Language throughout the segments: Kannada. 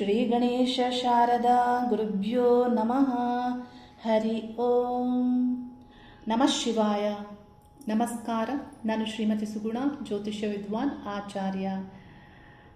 ಶ್ರೀ ಗಣೇಶ ಶಾರದಾ ಗುರುಭ್ಯೋ ನಮಃ. ಹರಿ ಓಂ. ನಮಃ ಶಿವಾಯ. ನಮಸ್ಕಾರ. ನಾನು ಶ್ರೀಮತಿ ಸುಗುಣ, ಜ್ಯೋತಿಷ್ಯ ವಿದ್ವಾನ್ ಆಚಾರ್ಯ.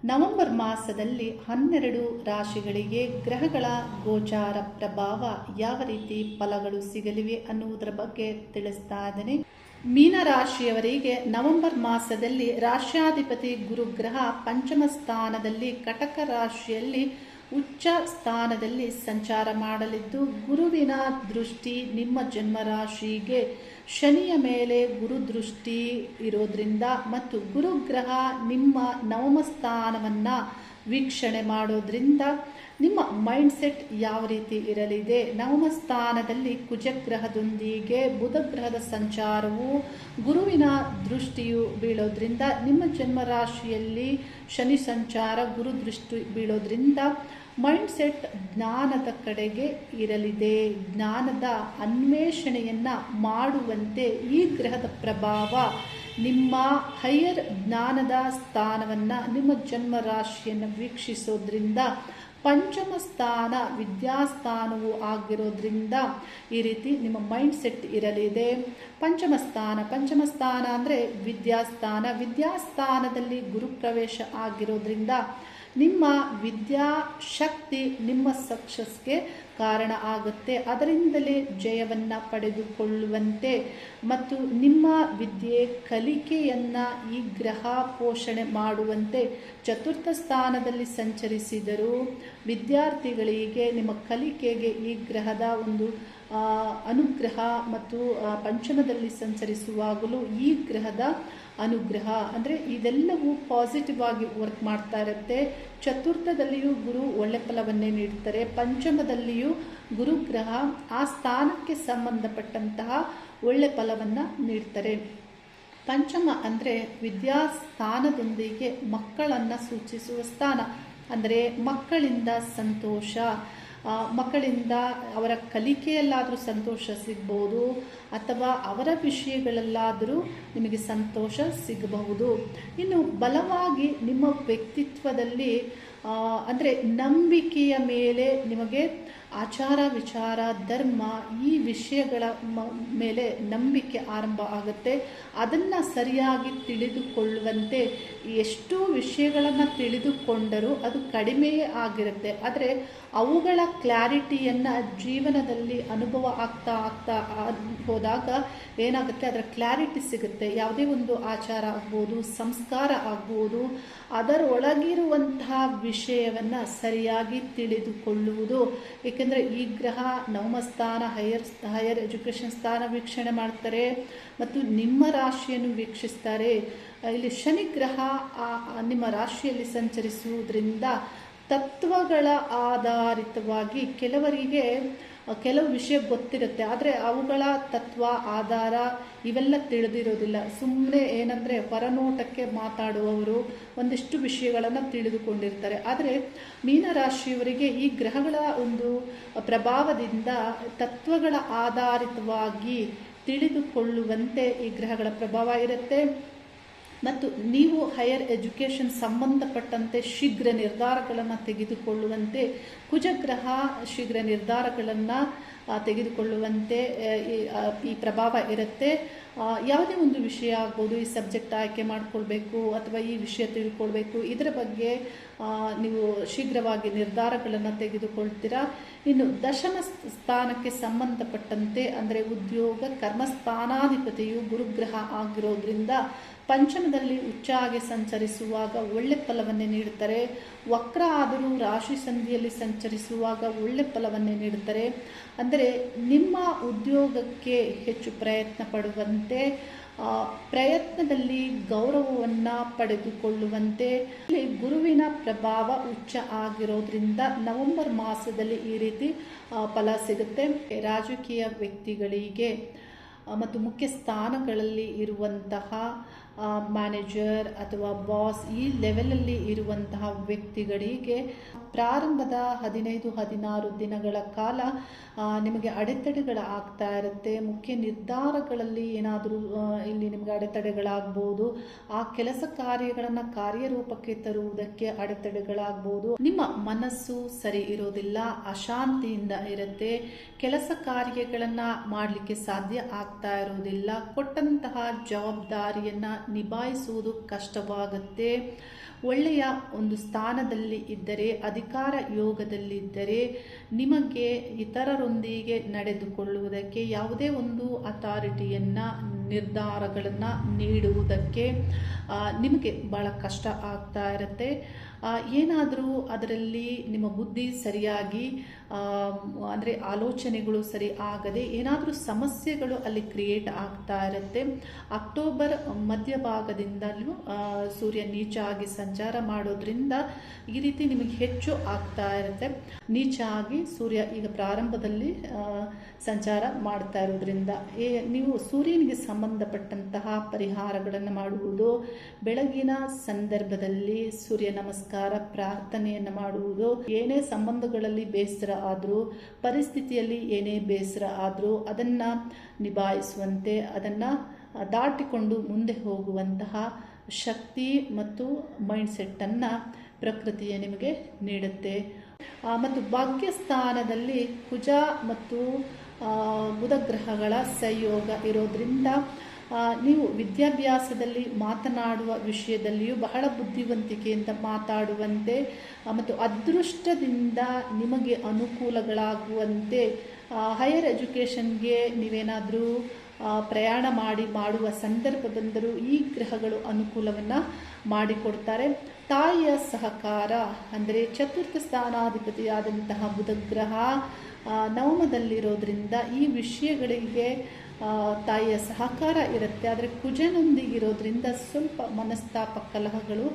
ನವೆಂಬರ್ ಮಾಸದಲ್ಲಿ ಹನ್ನೆರಡು ರಾಶಿಗಳಿಗೆ ಗ್ರಹಗಳ ಗೋಚಾರ ಪ್ರಭಾವ ಯಾವ ರೀತಿ ಫಲಗಳು ಸಿಗಲಿವೆ ಅನ್ನುವುದರ ಬಗ್ಗೆ ತಿಳಿಸ್ತಾ ಇದ್ದೇನೆ. ಮೀನ ರಾಶಿಯವರಿಗೆ ನವೆಂಬರ್ ಮಾಸದಲ್ಲಿ ರಾಶ್ಯಾಧಿಪತಿ ಗುರುಗ್ರಹ ಪಂಚಮ ಸ್ಥಾನದಲ್ಲಿ ಕಟಕ ರಾಶಿಯಲ್ಲಿ ಉಚ್ಚ ಸ್ಥಾನದಲ್ಲಿ ಸಂಚಾರ ಮಾಡಲಿದ್ದು, ಗುರುವಿನ ದೃಷ್ಟಿ ನಿಮ್ಮ ಜನ್ಮ ರಾಶಿಗೆ ಶನಿಯ ಮೇಲೆ ಗುರು ದೃಷ್ಟಿ ಇರೋದ್ರಿಂದ ಮತ್ತು ಗುರುಗ್ರಹ ನಿಮ್ಮ ನವಮ ಸ್ಥಾನವನ್ನು ವೀಕ್ಷಣೆ ಮಾಡೋದ್ರಿಂದ ನಿಮ್ಮ ಮೈಂಡ್ಸೆಟ್ ಯಾವ ರೀತಿ ಇರಲಿದೆ? ನವಮ ಸ್ಥಾನದಲ್ಲಿ ಕುಜಗ್ರಹದೊಂದಿಗೆ ಬುಧ ಗ್ರಹದ ಸಂಚಾರವು ಗುರುವಿನ ದೃಷ್ಟಿಯು ಬೀಳೋದ್ರಿಂದ, ನಿಮ್ಮ ಜನ್ಮ ರಾಶಿಯಲ್ಲಿ ಶನಿ ಸಂಚಾರ ಗುರು ದೃಷ್ಟಿ ಬೀಳೋದ್ರಿಂದ ಮೈಂಡ್ಸೆಟ್ ಜ್ಞಾನದ ಕಡೆಗೆ ಇರಲಿದೆ. ಜ್ಞಾನದ ಅನ್ವೇಷಣೆಯನ್ನು ಮಾಡುವಂತೆ ಈ ಗ್ರಹದ ಪ್ರಭಾವ ನಿಮ್ಮ ಹೈಯರ್ ಜ್ಞಾನದ ಸ್ಥಾನವನ್ನು ನಿಮ್ಮ ಜನ್ಮ ರಾಶಿಯನ್ನು ವೀಕ್ಷಿಸೋದ್ರಿಂದ ಪಂಚಮ ಸ್ಥಾನ ವಿದ್ಯಾಸ್ಥಾನವು ಆಗಿರೋದ್ರಿಂದ ಈ ರೀತಿ ನಿಮ್ಮ ಮೈಂಡ್ ಸೆಟ್ ಇರಲಿದೆ. ಪಂಚಮ ಸ್ಥಾನ ಪಂಚಮ ಸ್ಥಾನ ಅಂದರೆ ವಿದ್ಯಾಸ್ಥಾನ. ವಿದ್ಯಾಸ್ಥಾನದಲ್ಲಿ ಗುರುಪ್ರವೇಶ ಆಗಿರೋದ್ರಿಂದ ನಿಮ್ಮ ವಿದ್ಯಾ ಶಕ್ತಿ ನಿಮ್ಮ ಸಕ್ಸಸ್ಗೆ ಕಾರಣ ಆಗುತ್ತೆ. ಅದರಿಂದಲೇ ಜಯವನ್ನು ಪಡೆದುಕೊಳ್ಳುವಂತೆ ಮತ್ತು ನಿಮ್ಮ ವಿದ್ಯೆ ಕಲಿಕೆಯನ್ನು ಈ ಗ್ರಹ ಪೋಷಣೆ ಮಾಡುವಂತೆ ಚತುರ್ಥ ಸ್ಥಾನದಲ್ಲಿ ಸಂಚರಿಸಿದರೂ ವಿದ್ಯಾರ್ಥಿಗಳಿಗೆ ನಿಮ್ಮ ಕಲಿಕೆಗೆ ಈ ಗ್ರಹದ ಒಂದು ಅನುಗ್ರಹ ಮತ್ತು ಪಂಚಮದಲ್ಲಿ ಸಂಚರಿಸುವಾಗಲೂ ಈ ಗ್ರಹದ ಅನುಗ್ರಹ. ಅಂದರೆ ಇದೆಲ್ಲವೂ ಪಾಸಿಟಿವ್ ಆಗಿ ವರ್ಕ್ ಮಾಡ್ತಾ ಇರುತ್ತೆ. ಚತುರ್ಥದಲ್ಲಿಯೂ ಗುರು ಒಳ್ಳೆ ಫಲವನ್ನೇ ನೀಡ್ತಾರೆ. ಪಂಚಮದಲ್ಲಿಯೂ ಗುರುಗ್ರಹ ಆ ಸ್ಥಾನಕ್ಕೆ ಸಂಬಂಧಪಟ್ಟಂತಹ ಒಳ್ಳೆ ಫಲವನ್ನು ನೀಡ್ತಾರೆ. ಪಂಚಮ ಅಂದರೆ ವಿದ್ಯಾಸ್ಥಾನದೊಂದಿಗೆ ಮಕ್ಕಳನ್ನು ಸೂಚಿಸುವ ಸ್ಥಾನ. ಅಂದರೆ ಮಕ್ಕಳಿಂದ ಸಂತೋಷ. ಮಕ್ಕಳಿಂದ ಅವರ ಕಲಿಕೆಯಲ್ಲಾದರೂ ಸಂತೋಷ ಸಿಗ್ಬೋದು ಅಥವಾ ಅವರ ವಿಷಯಗಳಲ್ಲಾದರೂ ನಿಮಗೆ ಸಂತೋಷ ಸಿಗಬಹುದು. ಇನ್ನು ಬಲವಾಗಿ ನಿಮ್ಮ ವ್ಯಕ್ತಿತ್ವದಲ್ಲಿ ಅಂದರೆ ನಂಬಿಕೆಯ ಮೇಲೆ ನಿಮಗೆ ಆಚಾರ, ವಿಚಾರ, ಧರ್ಮ ಈ ವಿಷಯಗಳ ಮೇಲೆ ನಂಬಿಕೆ ಆರಂಭ ಆಗುತ್ತೆ. ಅದನ್ನು ಸರಿಯಾಗಿ ತಿಳಿದುಕೊಳ್ಳುವಂತೆ ಎಷ್ಟು ವಿಷಯಗಳನ್ನು ತಿಳಿದುಕೊಂಡರೂ ಅದು ಕಡಿಮೆಯೇ ಆಗಿರುತ್ತೆ. ಆದರೆ ಅವುಗಳ ಕ್ಲಾರಿಟಿಯನ್ನು ಜೀವನದಲ್ಲಿ ಅನುಭವ ಆಗ್ತಾ ಆಗ್ತಾ ಹೋದಾಗ ಏನಾಗುತ್ತೆ? ಅದರ ಕ್ಲಾರಿಟಿ ಸಿಗುತ್ತೆ. ಯಾವುದೇ ಒಂದು ಆಚಾರ ಆಗ್ಬೋದು, ಸಂಸ್ಕಾರ ಆಗ್ಬೋದು, ಅದರೊಳಗಿರುವಂತಹ ವಿಷಯವನ್ನು ಸರಿಯಾಗಿ ತಿಳಿದುಕೊಳ್ಳುವುದು. ಏಕೆಂದರೆ ಈ ಗ್ರಹ ನವಮ ಸ್ಥಾನ ಹೈಯರ್ ಹೈಯರ್ ಎಜುಕೇಷನ್ ಸ್ಥಾನ ವೀಕ್ಷಣೆ ಮಾಡ್ತಾರೆ ಮತ್ತು ನಿಮ್ಮ ರಾಶಿಯನ್ನು ವೀಕ್ಷಿಸ್ತಾರೆ. ಇಲ್ಲಿ ಶನಿ ಗ್ರಹ ನಿಮ್ಮ ರಾಶಿಯಲ್ಲಿ ಸಂಚರಿಸುವುದರಿಂದ ತತ್ವಗಳ ಆಧಾರಿತವಾಗಿ ಕೆಲವರಿಗೆ ಕೆಲವು ವಿಷಯ ಗೊತ್ತಿರುತ್ತೆ. ಆದರೆ ಅವುಗಳ ತತ್ವ, ಆಧಾರ ಇವೆಲ್ಲ ತಿಳಿದಿರೋದಿಲ್ಲ. ಸುಮ್ಮನೆ ಏನಂದರೆ ಪರನೋಟಕ್ಕೆ ಮಾತಾಡುವವರು ಒಂದಿಷ್ಟು ವಿಷಯಗಳನ್ನು ತಿಳಿದುಕೊಂಡಿರ್ತಾರೆ. ಆದರೆ ಮೀನರಾಶಿಯವರಿಗೆ ಈ ಗ್ರಹಗಳ ಒಂದು ಪ್ರಭಾವದಿಂದ ತತ್ವಗಳ ಆಧಾರಿತವಾಗಿ ತಿಳಿದುಕೊಳ್ಳುವಂತೆ ಈ ಗ್ರಹಗಳ ಪ್ರಭಾವ ಇರುತ್ತೆ. ಮತ್ತು ನೀವು ಹೈಯರ್ ಎಜುಕೇಷನ್ ಸಂಬಂಧಪಟ್ಟಂತೆ ಶೀಘ್ರ ನಿರ್ಧಾರಗಳನ್ನು ತೆಗೆದುಕೊಳ್ಳುವಂತೆ ಕುಜಗ್ರಹ ಶೀಘ್ರ ನಿರ್ಧಾರಗಳನ್ನು ತೆಗೆದುಕೊಳ್ಳುವಂತೆ ಈ ಪ್ರಭಾವ ಇರುತ್ತೆ. ಯಾವುದೇ ಒಂದು ವಿಷಯ ಆಗ್ಬೋದು, ಈ ಸಬ್ಜೆಕ್ಟ್ ಆಯ್ಕೆ ಮಾಡಿಕೊಳ್ಬೇಕು ಅಥವಾ ಈ ವಿಷಯ ತಿಳ್ಕೊಳ್ಬೇಕು, ಇದರ ಬಗ್ಗೆ ನೀವು ಶೀಘ್ರವಾಗಿ ನಿರ್ಧಾರಗಳನ್ನು ತೆಗೆದುಕೊಳ್ತೀರಾ? ಇನ್ನು ದಶಮ ಸ್ಥಾನಕ್ಕೆ ಸಂಬಂಧಪಟ್ಟಂತೆ ಅಂದರೆ ಉದ್ಯೋಗ ಕರ್ಮಸ್ಥಾನಾಧಿಪತಿಯು ಗುರುಗ್ರಹ ಆಗಿರೋದ್ರಿಂದ ಪಂಚಮದಲ್ಲಿ ಉಚ್ಚಾಗಿ ಸಂಚರಿಸುವಾಗ ಒಳ್ಳೆ ಫಲವನ್ನೇ ನೀಡುತ್ತಾರೆ. ವಕ್ರ ಆದರೂ ರಾಶಿ ಸಂಧಿಯಲ್ಲಿ ಸಂಚರಿಸುವಾಗ ಒಳ್ಳೆ ಫಲವನ್ನೇ ನೀಡುತ್ತಾರೆ. ಅಂದರೆ ನಿಮ್ಮ ಉದ್ಯೋಗಕ್ಕೆ ಹೆಚ್ಚು ಪ್ರಯತ್ನ ಪಡುವಂತೆ ಪ್ರಯತ್ನದಲ್ಲಿ ಗೌರವವನ್ನು ಪಡೆದುಕೊಳ್ಳುವಂತೆ, ಇಲ್ಲಿ ಗುರುವಿನ ಪ್ರಭಾವ ಉಚ್ಚ ಆಗಿರೋದ್ರಿಂದ ನವೆಂಬರ್ ಮಾಸದಲ್ಲಿ ಈ ರೀತಿ ಫಲ ಸಿಗುತ್ತೆ. ರಾಜಕೀಯ ವ್ಯಕ್ತಿಗಳಿಗೆ ಮತ್ತು ಮುಖ್ಯ ಸ್ಥಾನಗಳಲ್ಲಿ ಇರುವಂತಹ ಮ್ಯಾನೇಜರ್ ಅಥವಾ ಬಾಸ್ ಈ ಲೆವೆಲಲ್ಲಿ ಇರುವಂತಹ ವ್ಯಕ್ತಿಗಳಿಗೆ ಪ್ರಾರಂಭದ ಹದಿನೈದು, ಹದಿನಾರು ದಿನಗಳ ಕಾಲ ನಿಮಗೆ ಅಡೆತಡೆಗಳ ಆಗ್ತಾ ಇರುತ್ತೆ. ಮುಖ್ಯ ನಿರ್ಧಾರಗಳಲ್ಲಿ ಏನಾದರೂ ಇಲ್ಲಿ ನಿಮಗೆ ಅಡೆತಡೆಗಳಾಗ್ಬೋದು. ಆ ಕೆಲಸ ಕಾರ್ಯಗಳನ್ನು ಕಾರ್ಯರೂಪಕ್ಕೆ ತರುವುದಕ್ಕೆ ಅಡೆತಡೆಗಳಾಗ್ಬೋದು. ನಿಮ್ಮ ಮನಸ್ಸು ಸರಿ ಇರೋದಿಲ್ಲ, ಅಶಾಂತಿಯಿಂದ ಇರುತ್ತೆ. ಕೆಲಸ ಕಾರ್ಯಗಳನ್ನು ಮಾಡಲಿಕ್ಕೆ ಸಾಧ್ಯ ಆಗ್ತಾ ಇರೋದಿಲ್ಲ. ಕೊಟ್ಟಂತಹ ಜವಾಬ್ದಾರಿಯನ್ನು ನಿಭಾಯಿಸುವುದು ಕಷ್ಟವಾಗುತ್ತೆ. ಒಳ್ಳೆಯ ಒಂದು ಸ್ಥಾನದಲ್ಲಿ ಇದ್ದರೆ, ಅಧಿಕಾರ ಯೋಗದಲ್ಲಿದ್ದರೆ ನಿಮಗೆ ಇತರರೊಂದಿಗೆ ನಡೆದುಕೊಳ್ಳುವುದಕ್ಕೆ ಯಾವುದೇ ಒಂದು ಅಥಾರಿಟಿಯನ್ನು ನಿರ್ಧಾರಗಳನ್ನು ನೀಡುವುದಕ್ಕೆ ನಿಮಗೆ ಭಾಳ ಕಷ್ಟ ಆಗ್ತಾ ಇರುತ್ತೆ. ಏನಾದರೂ ಅದರಲ್ಲಿ ನಿಮ್ಮ ಬುದ್ಧಿ ಸರಿಯಾಗಿ ಅಂದರೆ ಆಲೋಚನೆಗಳು ಸರಿ ಆಗದೆ ಏನಾದರೂ ಸಮಸ್ಯೆಗಳು ಅಲ್ಲಿ ಕ್ರಿಯೇಟ್ ಆಗ್ತಾ ಇರುತ್ತೆ, ಅಕ್ಟೋಬರ್ ಮಧ್ಯಭಾಗದಿಂದಲೂ ಸೂರ್ಯ ನೀಚ ಆಗಿ ಸಂಚಾರ ಮಾಡೋದ್ರಿಂದ ಈ ರೀತಿ ನಿಮಗೆ ಹೆಚ್ಚು ಆಗ್ತಾ ಇರುತ್ತೆ. ನೀಚ ಆಗಿ ಸೂರ್ಯ ಈಗ ಪ್ರಾರಂಭದಲ್ಲಿ ಸಂಚಾರ ಮಾಡ್ತಾ ಇರೋದ್ರಿಂದ ನೀವು ಸೂರ್ಯನಿಗೆ ಸಂಬಂಧಪಟ್ಟಂತಹ ಪರಿಹಾರಗಳನ್ನು ಮಾಡುವುದು ಬೆಳಗಿನ ಸಂದರ್ಭದಲ್ಲಿ ಸೂರ್ಯ ನಮಸ್ಕಾರ ಪ್ರಾರ್ಥನೆಯನ್ನು ಮಾಡುವುದು. ಏನೇ ಸಂಬಂಧಗಳಲ್ಲಿ ಬೇಸರ ಆದರೂ, ಪರಿಸ್ಥಿತಿಯಲ್ಲಿ ಏನೇ ಬೇಸರ ಆದರೂ ಅದನ್ನು ನಿಭಾಯಿಸುವಂತೆ, ಅದನ್ನು ದಾಟಿಕೊಂಡು ಮುಂದೆ ಹೋಗುವಂತಹ ಶಕ್ತಿ ಮತ್ತು ಮೈಂಡ್ಸೆಟ್ಟನ್ನು ಪ್ರಕೃತಿಯೇ ನಿಮಗೆ ನೀಡುತ್ತೆ. ಮತ್ತು ಭಾಗ್ಯಸ್ಥಾನದಲ್ಲಿ ಕುಜ ಮತ್ತು ಬುಧ ಗ್ರಹಗಳ ಸಂಯೋಗ ಇರೋದ್ರಿಂದ ನೀವು ವಿದ್ಯಾಭ್ಯಾಸದಲ್ಲಿ ಮಾತನಾಡುವ ವಿಷಯದಲ್ಲಿಯೂ ಬಹಳ ಬುದ್ಧಿವಂತಿಕೆಯಿಂದ ಮಾತಾಡುವಂತೆ ಮತ್ತು ಅದೃಷ್ಟದಿಂದ ನಿಮಗೆ ಅನುಕೂಲಗಳಾಗುವಂತೆ ಹೈಯರ್ ಎಜುಕೇಷನ್ಗೆ ನೀವೇನಾದರೂ ಪ್ರಯಾಣ ಮಾಡಿ ಮಾಡುವ ಸಂದರ್ಭ ಬಂದರೂ ಈ ಗ್ರಹಗಳು ಅನುಕೂಲವನ್ನು ಮಾಡಿಕೊಡ್ತಾರೆ. ತಾಯಿಯ ಸಹಕಾರ ಅಂದರೆ ಚತುರ್ಥ ಸ್ಥಾನಾಧಿಪತಿಯಾದಂತಹ ಬುಧ ಗ್ರಹ ಆ, ನವಮದಲ್ಲಿರೋದ್ರಿಂದ ಈ ವಿಷಯಗಳಿಗೆ ತಾಯಿಯ ಸಹಕಾರ ಇರುತ್ತೆ. ಆದರೆ ಕುಜನೊಂದಿಗಿರೋದ್ರಿಂದ ಸ್ವಲ್ಪ ಮನಸ್ತಾಪ ಕಲಹಗಳು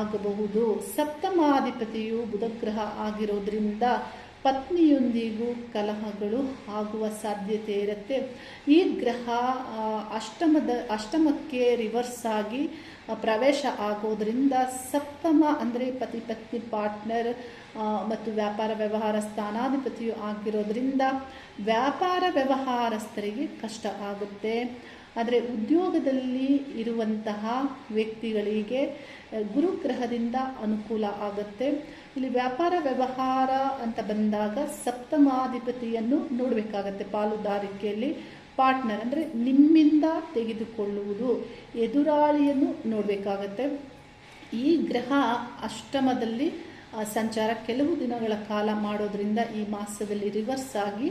ಆಗಬಹುದು. ಸಪ್ತಮಾಧಿಪತಿಯು ಬುಧಗ್ರಹ ಆಗಿರೋದ್ರಿಂದ ಪತ್ನಿಯೊಂದಿಗೂ ಕಲಹಗಳು ಆಗುವ ಸಾಧ್ಯತೆ ಇರುತ್ತೆ. ಈ ಗ್ರಹ ಅಷ್ಟಮದ, ಅಷ್ಟಮಕ್ಕೆ ರಿವರ್ಸ್ ಆಗಿ ಪ್ರವೇಶ ಆಗೋದರಿಂದ ಸಪ್ತಮ ಅಂದರೆ ಪತಿ ಪತ್ನಿ ಪಾರ್ಟ್ನರ್ ಮತ್ತು ವ್ಯಾಪಾರ ವ್ಯವಹಾರ ಸ್ಥಾನಾಧಿಪತಿಯು ಆಗಿರೋದ್ರಿಂದ ವ್ಯಾಪಾರ ವ್ಯವಹಾರಸ್ಥರಿಗೆ ಕಷ್ಟ ಆಗುತ್ತೆ. ಆದರೆ ಉದ್ಯೋಗದಲ್ಲಿ ಇರುವಂತಹ ವ್ಯಕ್ತಿಗಳಿಗೆ ಗುರುಗ್ರಹದಿಂದ ಅನುಕೂಲ ಆಗುತ್ತೆ. ಇಲ್ಲಿ ವ್ಯಾಪಾರ ವ್ಯವಹಾರ ಅಂತ ಬಂದಾಗ ಸಪ್ತಮಾಧಿಪತಿಯನ್ನು ನೋಡಬೇಕಾಗತ್ತೆ ಪಾಲುದಾರಿಕೆಯಲ್ಲಿ ಪಾರ್ಟ್ನರ್ ಅಂದರೆ ನಿಮ್ಮಿಂದ ತೆಗೆದುಕೊಳ್ಳುವುದು, ಎದುರಾಳಿಯನ್ನು ನೋಡಬೇಕಾಗತ್ತೆ. ಈ ಗ್ರಹ ಅಷ್ಟಮದಲ್ಲಿ ಸಂಚಾರ ಕೆಲವು ದಿನಗಳ ಕಾಲ ಮಾಡೋದ್ರಿಂದ ಈ ಮಾಸದಲ್ಲಿ ರಿವರ್ಸ್ ಆಗಿ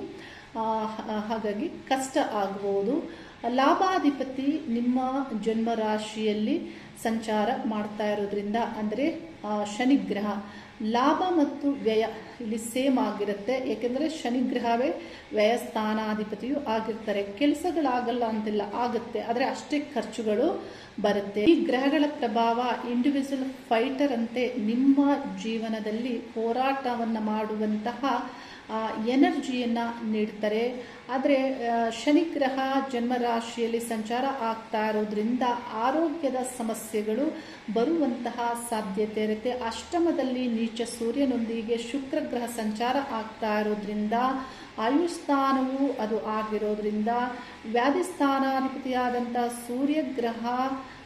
ಹಾಗಾಗಿ ಕಷ್ಟ ಆಗಬಹುದು ಲಾಭಾಧಿಪತಿ ನಿಮ್ಮ ಜನ್ಮ ರಾಶಿಯಲ್ಲಿ ಸಂಚಾರ ಮಾಡ್ತಾ ಇರೋದ್ರಿಂದ, ಅಂದರೆ ಶನಿಗ್ರಹ ಲಾಭ ಮತ್ತು ವ್ಯಯ ಇಲ್ಲಿ ಸೇಮ್ ಆಗಿರುತ್ತೆ. ಏಕೆಂದರೆ ಶನಿಗ್ರಹವೇ ವ್ಯಯ ಸ್ಥಾನಾಧಿಪತಿಯು ಆಗಿರ್ತಾರೆ. ಕೆಲಸಗಳಾಗಲ್ಲ ಅಂತಿಲ್ಲ ಆಗುತ್ತೆ. ಆದರೆ ಅಷ್ಟೇ ಖರ್ಚುಗಳು ಬರುತ್ತೆ. ಈ ಗ್ರಹಗಳ ಪ್ರಭಾವ ಇಂಡಿವಿಜುವಲ್ ಫೈಟರ್ ಅಂತೆ ನಿಮ್ಮ ಜೀವನದಲ್ಲಿ ಹೋರಾಟವನ್ನು ಮಾಡುವಂತಹ ಎನರ್ಜಿಯನ್ನು ನೀಡ್ತಾರೆ. ಆದರೆ ಶನಿಗ್ರಹ ಜನ್ಮರಾಶಿಯಲ್ಲಿ ಸಂಚಾರ ಆಗ್ತಾ ಇರೋದ್ರಿಂದ ಆರೋಗ್ಯದ ಸಮಸ್ಯೆಗಳು ಬರುವಂತಹ ಸಾಧ್ಯತೆ ಇರುತ್ತೆ. ಅಷ್ಟಮದಲ್ಲಿ ನೀಚ ಸೂರ್ಯನೊಂದಿಗೆ ಶುಕ್ರ ಗ್ರಹ ಸಂಚಾರ ಆಗ್ತಾ ಇರೋದ್ರಿಂದ ಆಯುಸ್ಥಾನವು ಅದು ಆಗಿರೋದ್ರಿಂದ ವ್ಯಾಧಿಸ್ಥಾನಾಧಿಪತಿಯಾದಂಥ ಸೂರ್ಯಗ್ರಹ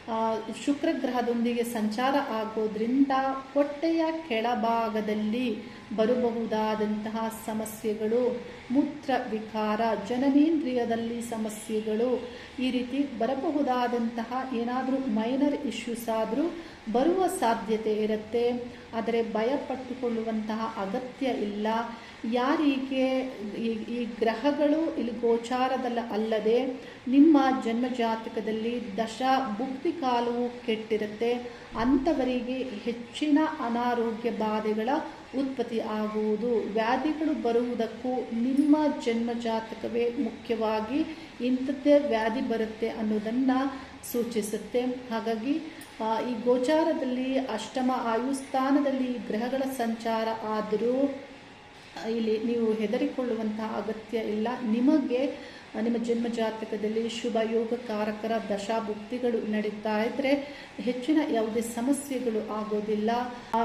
ಶುಕ್ರಗ್ರಹದೊಂದಿಗೆ ಶುಕ್ರ ಗ್ರಹದೊಂದಿಗೆ ಸಂಚಾರ ಆಗೋದ್ರಿಂದ ಹೊಟ್ಟೆಯ ಕೆಳಭಾಗದಲ್ಲಿ ಬರಬಹುದಾದಂತಹ ಸಮಸ್ಯೆಗಳು, ಮೂತ್ರ ವಿಕಾರ, ಜನನೇಂದ್ರಿಯದಲ್ಲಿ ಸಮಸ್ಯೆಗಳು ಈ ರೀತಿ ಬರಬಹುದಾದಂತಹ ಏನಾದರೂ ಮೈನರ್ ಇಶ್ಯೂಸ್ ಆದರೂ ಬರುವ ಸಾಧ್ಯತೆ ಇರುತ್ತೆ. ಆದರೆ ಭಯಪಟ್ಟುಕೊಳ್ಳುವಂತಹ ಅಗತ್ಯ ಇಲ್ಲ. ಯಾರಿಗೆ ಈ ಗ್ರಹಗಳು ಇಲ್ಲಿ ಗೋಚಾರದಲ್ಲ ಅಲ್ಲದೆ ನಿಮ್ಮ ಜನ್ಮಜಾತಕದಲ್ಲಿ ದಶ ಭುಕ್ತಿ ಕಾಲವು ಕೆಟ್ಟಿರುತ್ತೆ. ಅಂಥವರಿಗೆ ಹೆಚ್ಚಿನ ಅನಾರೋಗ್ಯ ಬಾಧೆಗಳ ಉತ್ಪತ್ತಿ ಆಗುವುದು. ವ್ಯಾಧಿಗಳು ಬರುವುದಕ್ಕೂ ನಿಮ್ಮ ಜನ್ಮಜಾತಕವೇ ಮುಖ್ಯವಾಗಿ ಇಂಥದ್ದೇ ವ್ಯಾಧಿ ಬರುತ್ತೆ ಅನ್ನೋದನ್ನು ಸೂಚಿಸುತ್ತೆ. ಹಾಗಾಗಿ ಈ ಗೋಚಾರದಲ್ಲಿ, ಅಷ್ಟಮ ಆಯುಸ್ಥಾನದಲ್ಲಿ ಗ್ರಹಗಳ ಸಂಚಾರ ಆದರೂ ಇಲ್ಲಿ ನೀವು ಹೆದರಿಕೊಳ್ಳುವಂತಹ ಅಗತ್ಯ ಇಲ್ಲ. ನಿಮಗೆ ನಿಮ್ಮ ಜನ್ಮ ಜಾತಕದಲ್ಲಿ ಶುಭ ಯೋಗಕಾರಕರ ದಶಾಭುಕ್ತಿಗಳು ನಡೀತಾ ಇದ್ರೆ ಹೆಚ್ಚಿನ ಯಾವುದೇ ಸಮಸ್ಯೆಗಳು ಆಗೋದಿಲ್ಲ.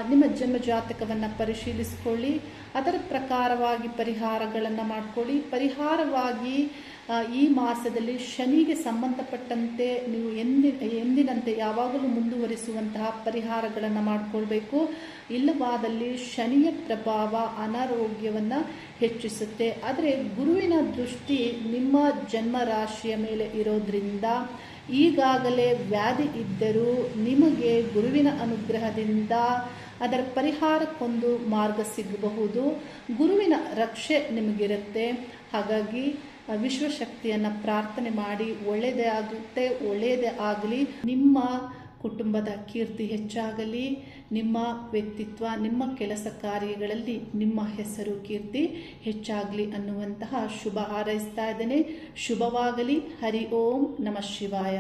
ನಿಮ್ಮ ಜನ್ಮ ಜಾತಕವನ್ನು ಪರಿಶೀಲಿಸಿಕೊಳ್ಳಿ. ಅದರ ಪ್ರಕಾರವಾಗಿ ಪರಿಹಾರಗಳನ್ನು ಮಾಡ್ಕೊಳ್ಳಿ. ಪರಿಹಾರವಾಗಿ ಈ ಮಾಸದಲ್ಲಿ ಶನಿಗೆ ಸಂಬಂಧಪಟ್ಟಂತೆ ನೀವು ಎಂದಿ, ಎಂದಿನಂತೆ ಯಾವಾಗಲೂ ಮುಂದುವರಿಸುವಂತಹ ಪರಿಹಾರಗಳನ್ನು ಮಾಡಿಕೊಳ್ಬೇಕು. ಇಲ್ಲವಾದಲ್ಲಿ ಶನಿಯ ಪ್ರಭಾವ ಅನಾರೋಗ್ಯವನ್ನು ಹೆಚ್ಚಿಸುತ್ತೆ. ಆದರೆ ಗುರುವಿನ ದೃಷ್ಟಿ ನಿಮ್ಮ ಜನ್ಮ ರಾಶಿಯ ಮೇಲೆ ಇರೋದ್ರಿಂದ ಈಗಾಗಲೇ ವ್ಯಾಧಿ ಇದ್ದರೂ ನಿಮಗೆ ಗುರುವಿನ ಅನುಗ್ರಹದಿಂದ ಅದರ ಪರಿಹಾರಕ್ಕೊಂದು ಮಾರ್ಗ ಸಿಗಬಹುದು. ಗುರುವಿನ ರಕ್ಷೆ ನಿಮಗಿರುತ್ತೆ. ಹಾಗಾಗಿ ವಿಶ್ವಶಕ್ತಿಯನ್ನು ಪ್ರಾರ್ಥನೆ ಮಾಡಿ ಒಳ್ಳೆಯದೇ ಆಗುತ್ತೆ, ಒಳ್ಳೆಯದೇ ಆಗಲಿ. ನಿಮ್ಮ ಕುಟುಂಬದ ಕೀರ್ತಿ ಹೆಚ್ಚಾಗಲಿ, ನಿಮ್ಮ ವ್ಯಕ್ತಿತ್ವ, ನಿಮ್ಮ ಕೆಲಸ ಕಾರ್ಯಗಳಲ್ಲಿ ನಿಮ್ಮ ಹೆಸರು, ಕೀರ್ತಿ ಹೆಚ್ಚಾಗಲಿ ಅನ್ನುವಂತಹ ಶುಭ ಹಾರೈಸ್ತಾ ಇದ್ದೇನೆ. ಶುಭವಾಗಲಿ. ಹರಿ ಓಂ ನಮಃ ಶಿವಾಯ.